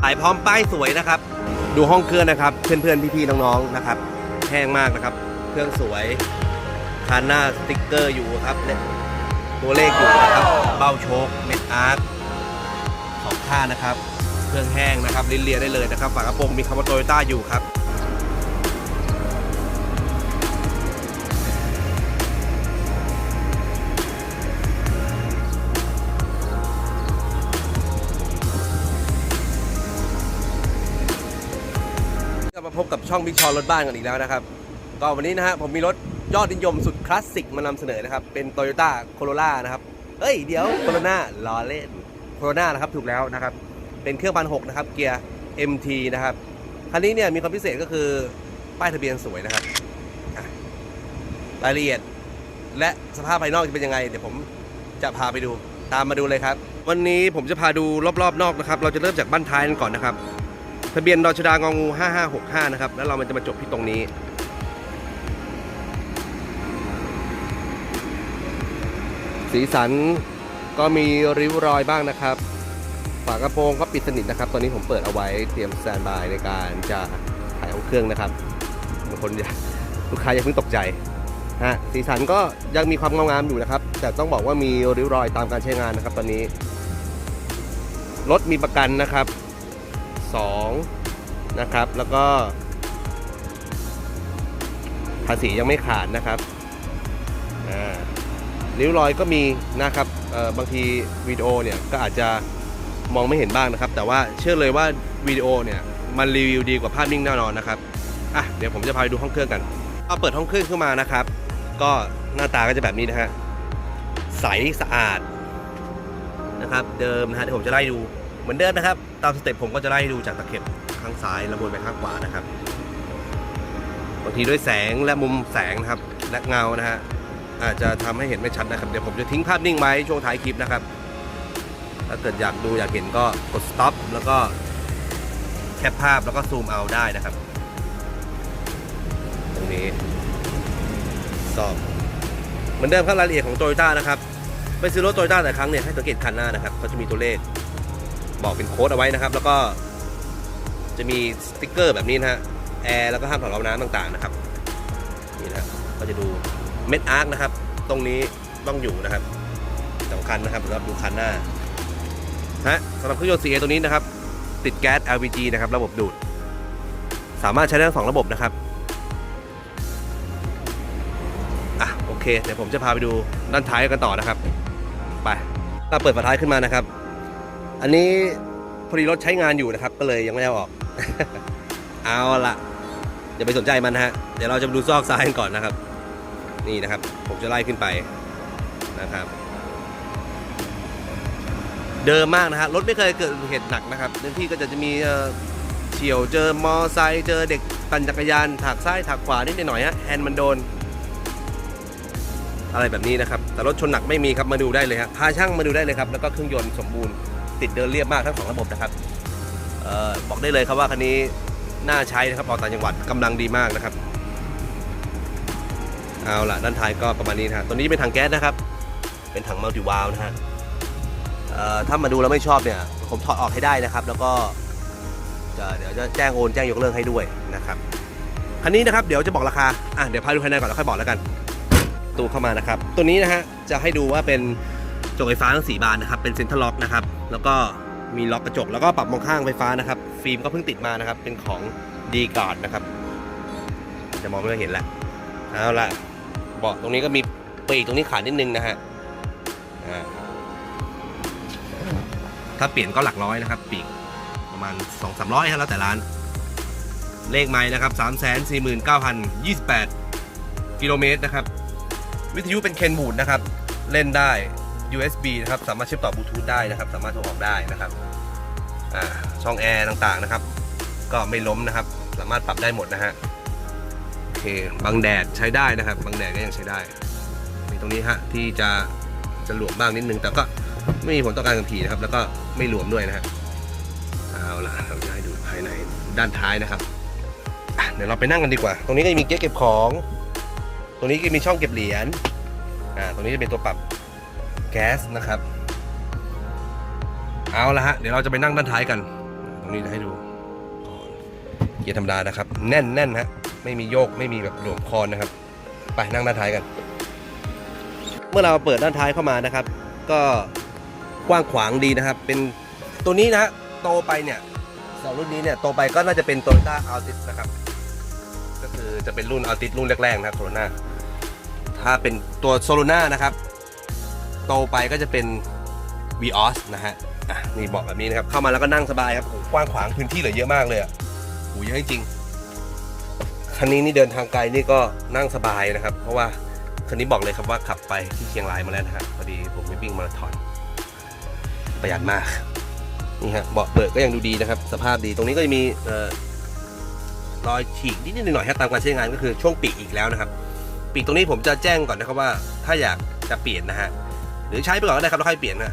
ถ่ายพร้อมป้ายสวยนะครับ ดูห้องเครื่องนะครับ เพื่อนๆ พี่ๆ น้องๆ นะครับ แห้งมากนะครับ เครื่องสวยคานหน้าสติ๊กเกอร์อยู่ครับเนี่ยตัวเลขอยู่นะครับ เบ้าโชคเม็ดอาร์ตสองข้างนะครับ เครื่องแห้งนะครับลิ้นเลียได้เลยนะครับ ฝากระโปรงมีคำว่าโตโยต้าอยู่ครับ พบกับช่องบิ๊กชอรถบ้านกันอีกแล้วนะครับ ก็วันนี้นะฮะผมมีรถยอดนิยมสุดคลาสสิกมานำเสนอนะครับ เป็น Toyota Corolla นะครับ เอ้ยเดี๋ยว Corona ล้อเล่น Corona นะครับถูกแล้วนะครับ เป็นเครื่องพันหกนะครับ เกียร์ MT นะครับ คันนี้เนี่ยมีความพิเศษก็คือ ป้ายทะเบียนสวยนะครับ รายละเอียดและสภาพภายนอกจะเป็นยังไง เดี๋ยวผมจะพาไปดูตามมาดูเลยครับ วันนี้ผมจะพาดูรอบๆนอกนะครับ เราจะเริ่มจากบ้านท้ายกันก่อนนะครับะเบียนดอชดางองู 5565 นะครับ แล้วเรามันจะมาจบที่ตรงนี้ สีสันก็มีริ้วรอยบ้างนะครับ ฝากระโปรงก็ปิดสนิทนะครับ ตอนนี้ผมเปิดเอาไว้เตรียมสแตนบายในการจะถ่ายของเครื่องนะครับบางคนลูกค้าอย่าเพิ่งตกใจฮะสีสันก็ยังมีความงามอยู่นะครับ แต่ต้องบอกว่ามีริ้วรอยตามการใช้งานนะครับ ตอนนี้รถมีประกันนะครับ 2นะครับ แล้วก็ภาษียังไม่ขาดนะครับริ้วรอยก็มีนะครับบางทีวิดีโอเนี่ยก็อาจจะมองไม่เห็นบ้างนะครับ แต่ว่าเชื่อเลยว่าวิดีโอเนี่ยมันรีวิวดีกว่าภาพนิ่งแน่นอนนะครับอะเดี๋ยวผมจะพาไปดูห้องเครื่องกันเอาเปิดห้องเครื่องขึ้นมานะครับ ก็หน้าตาก็จะแบบนี้นะฮะใสสะอาดนะครับ เดิมนะฮะเดี๋ยวผมจะไล่ดู มือนเดิมนะครับ ตามสเต็ปผมก็จะไล่ดูจากตะเข็บข้างซ้ายแล้วนไปข้างขวานะครับบางทีด้วยแสงและมุมแสงนะครับและเงานะฮะอาจจะทำให้เห็นไม่ชัดนะครับ เดี๋ยวผมจะทิ้งภาพนิ่งไว้ช่วงท้ายคลิปนะครับ ถ้าเกิดอยากดูอยากเห็นก็กด stop แล้วก็แคปภาพแล้วก็ซูมเอาได้นะครับ ตรงนี้สอบเหมือนเดิมครับรายละเอียดของโตโยต้านะครับ ไปซื้อรถโตโยต้าแต่ครั้งเนี่ยให้สังเกตคันหน้านะครับเขาจะมีตัวเลข บอกเป็นโค้ดเอาไว้นะครับ แล้วก็จะมีสติ๊กเกอร์แบบนี้นะฮะแอร์แล้วก็ห้ามถอดรองน้ำต่างๆนะครับนี่นะฮะก็จะดูเม็ดอาร์คนะครับ ตรงนี้ต้องอยู่นะครับสำคัญนะครับสำหรับดูคันหน้าฮะสำหรับเครื่องยนต์ CA ตัวนี้นะครับ ติดแก๊ส LPG นะครับ ระบบดูด สามารถใช้ได้ทั้งสองระบบนะครับอะโอเคเดี๋ยวผมจะพาไปดูด้านท้ายกันต่อนะครับ ไปถ้าเปิดฝาท้ายขึ้นมานะครับ อันนี้พอดีรถใช้งานอยู่นะครับ ก็เลยยังไม่ได้ออก เอาละอย่าไปสนใจมันฮะ เดี๋ยวเราจะมาดูซอกซ้ายกันก่อนนะครับ นี่นะครับ ผมจะไล่ขึ้นไปนะครับ เดิมมากนะฮะรถไม่เคยเกิดเหตุหนักนะครับเรื่องที่ก็จะมีเฉียวเจอมอไซค์เจอเด็กปั่นจักรยานถักซ้ายถักขวานิดหน่อยฮะแฮนด์มันโดน อะไรแบบนี้นะครับ แต่รถชนหนักไม่มีครับมาดูได้เลยครับพาช่างมาดูได้เลยครับ แล้วก็เครื่องยนต์สมบูรณ์ ติดเดินเรียบมากทั้งสองระบบนะครับออบอกได้เลยครับว่าคันนี้น่าใช้นะครับออกต่างจังหวัดกำลังดีมากนะครับ เอาล่ะด้านท้ายก็ประมาณนี้นะฮะตัวนี้เป็นถังแก๊สนะครับ เป็นถังมัลติวาลนะฮะถ้ามาดูแล้วไม่ชอบเนี่ยผมถอดออกให้ได้นะครับ แล้วก็จะเดี๋ยวจะแจ้งโอนแจ้งยกเลิกให้ด้วยนะครับคันนี้นะครับเดี๋ยวจะบอกราคาอะเดี๋ยวพาดูภายในก่อนแล้วค่อยบอกแล้วกัน ตูเข้ามานะครับ ตัวนี้นะฮะจะให้ดูว่าเป็น จกไฟฟ้าทั้งสีบานนะครับเป็นเซ็นทรัลล็อกนะครับแล้วก็มีล็อกกระจกแล้วก็ปรับมองข้างไฟฟ้านะครับ ฟิล์มก็เพิ่งติดมานะครับเป็นของดีการ์ดนะครับจะมองไม่ค่อยเห็นแล้วเอาละเบาะตรงนี้ก็มีปีกตรงนี้ขาดนิดนึงนะฮะถ้าเปลี่ยนก็หลักร้อยนะครับ ปีกประมาณ 2 3 0 0ฮะแล้วแต่ร้าน เลขไม้นะครับ 3 4 9 0 28 กิโลเมตรนะครับ วิทยุเป็นเคนบูดนะครับ เล่นได้ USB นะครับสามารถเชื่อมต่อบลูทูธได้นะครับ สามารถโทรออกได้นะครับช่องแอร์ต่างๆนะครับ ก็ไม่ล้มนะครับ สามารถปรับได้หมดนะฮะโอเคบังแดดใช้ได้นะครับบังแดดก็ยังใช้ได้มีตรงนี้ฮะที่จะจะหลวมบ้างนิดนึงแต่ก็ไม่มีผลต่อการขับขี่นะครับ แล้วก็ไม่หลวมด้วยนะฮะเอาล่ะเราจะให้ดูภายในด้านท้ายนะครับเดี๋ยวเราไปนั่งกันดีกว่า ตรงนี้ก็จะมีเก๊ะเก็บของ ตรงนี้ก็มีช่องเก็บเหรียญ อ่า ตรงนี้จะเป็นตัวปรับ ก๊สนะครับ เอาละฮะ เดี๋ยวเราจะไปนั่งด้านท้ายกัน ตรงนี้จะให้ดูเกียร์ธรรมดานะครับ แน่นแน่นฮะ ไม่มีโยกไม่มีแบบหลวมคอนนะครับ ไปนั่งด้านท้ายกัน เมื่อเราเปิดด้านท้ายเข้ามานะครับ ก็กว้างขวางดีนะครับ เป็นตัวนี้นะฮะโตไปเนี่ยสองรุ่นนี้เนี่ยโตไปก็น่าจะเป็น Toyota Altis นะครับ ก็คือจะเป็นรุ่น Altis รุ่นแรกๆนะครับโ o โ o นาถ้าเป็นตัวโซโลนานะครับ โตไปก็จะเป็น Vios นะฮะอะนี่เบอกแบบนี้นะครับ เข้ามาแล้วก็นั่งสบายครับโอ้โหกว้างขวางพื้นที่เหลือเยอะมากเลยอะโหเยอะจริงๆคันนี้นี่เดินทางไกลนี่ก็นั่งสบายนะครับ เพราะว่าคันนี้บอกเลยครับว่าขับไปที่เชียงรายมาแล้วนะฮะพอดีผมไปวิ่งมาราธอนประหยัดมากนี่ฮะเบาะเปิดก็ยังดูดีนะครับ สภาพดีตรงนี้ก็จะมีเอ่อรอยฉีกนิดๆหน่อยๆครับตามการใช้งานก็คือช่วงปีกอีกแล้วนะครับ ปีกตรงนี้ผมจะแจ้งก่อนนะครับว่าถ้าอยากจะเปลี่ยนนะฮะ หรือใช้ไปก่อนก็ได้ครับแล้วค่อยเปลี่ยนนะ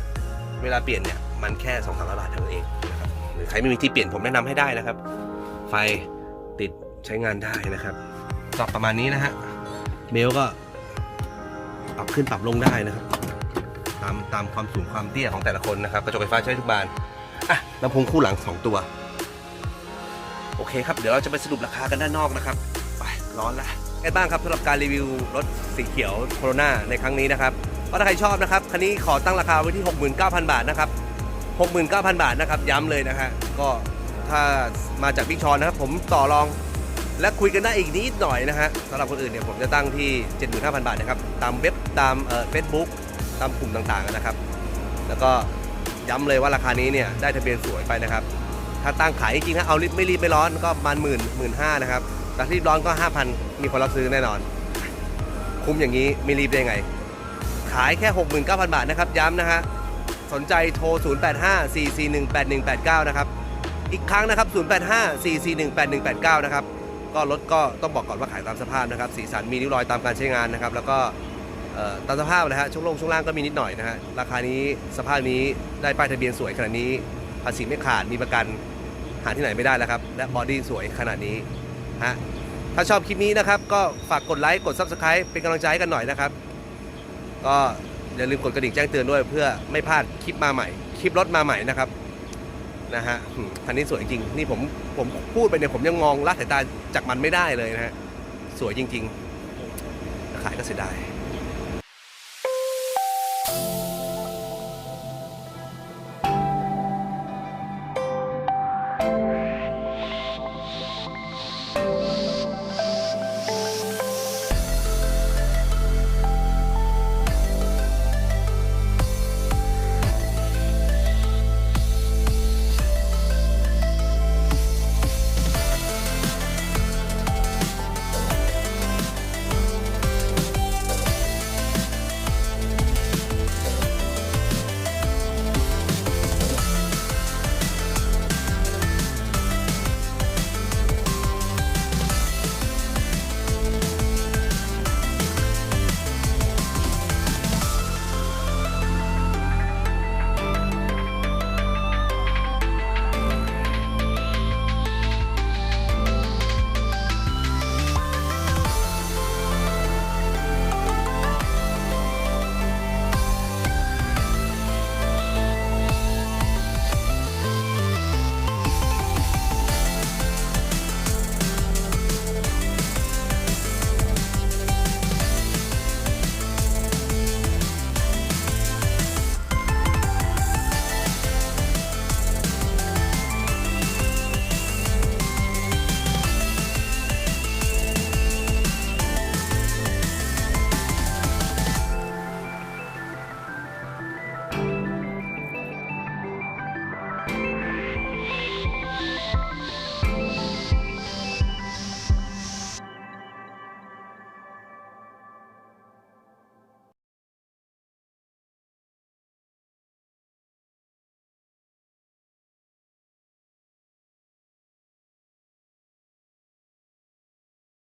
เวลาเปลี่ยนเนี่ยมันแค่สองสามร้อยบาทเท่านั้นเองนะครับหรือใครไม่มีที่เปลี่ยนผมแนะนำให้ได้นะครับ ไฟติดใช้งานได้นะครับจอบประมาณนี้นะฮะเบลก็ปรับขึ้นปรับลงได้นะครับ ตามตามความสูงความเตี้ยของแต่ละคนนะครับกระจกไฟฟ้าใช้ทุกบานอะลำโพงคู่หลัง 2 ตัว โอเคครับ เดี๋ยวเราจะไปสรุปราคากันด้านนอกนะครับ ไปร้อนละไงบ้างครับสำหรับการรีวิวรถสีเขียวโคโรนาในครั้งนี้นะครับ ก็ถ้าใครชอบนะครับคันนี้ขอตั้งราคาไว้ที่ 69,000 บาทนะครับ 69,000 บาทนะครับ ย้ำเลยนะฮะก็ถ้ามาจากบิ๊กชอนนะครับผมต่อรองและคุยกันได้อีกนิดหน่อยนะฮะสำหรับคนอื่นเนี่ยผมจะตั้งที่ 75,000 บาทนะครับ ตามเว็บตามเฟซบุ๊กตามกลุ่มต่างๆนะครับ แล้วก็ย้ำเลยว่าราคานี้เนี่ยได้ทะเบียนสวยไปนะครับ ถ้าตั้งขายจริงๆนะเอารีบไม่รีบไม่ร้อนก็ประมาณหมื่นหมื่นห้านะครับแต่รีบร้อนก็ 5,000 มีคนรับซื้อแน่นอน คุ้มอย่างนี้ไม่รีบได้ไง ขายแค่ 69,000 บาทนะครับ ย้ำนะฮะ สนใจโทร 0854418189 นะครับ อีกครั้งนะครับ 0854418189 นะครับ ก็รถก็ต้องบอกก่อนว่าขายตามสภาพนะครับ สีสันมีริ้วรอยตามการใช้งานนะครับ แล้วก็ตามสภาพนะฮะ ช่วงลงช่วงล่างก็มีนิดหน่อยนะฮะ ราคานี้สภาพนี้ได้ป้ายทะเบียนสวยขนาดนี้ ภาษีไม่ขาด มีประกัน หาที่ไหนไม่ได้แล้วครับ และบอดี้สวยขนาดนี้ฮะ ถ้าชอบคลิปนี้นะครับ ก็ฝากกดไลค์ กด Subscribe เป็นกำลังใจให้กันหน่อยนะครับ ก็อย่าลืมกดกระดิ่งแจ้งเตือนด้วย เพื่อไม่พลาดคลิปมาใหม่ คลิปรถมาใหม่นะครับนะฮะคันนี้สวยจริงนี่ผมผมพูดไปเนี่ยผมยังมองละสายตาจากมันไม่ได้เลยนะฮะสวยจริงๆขายก็เสียดาย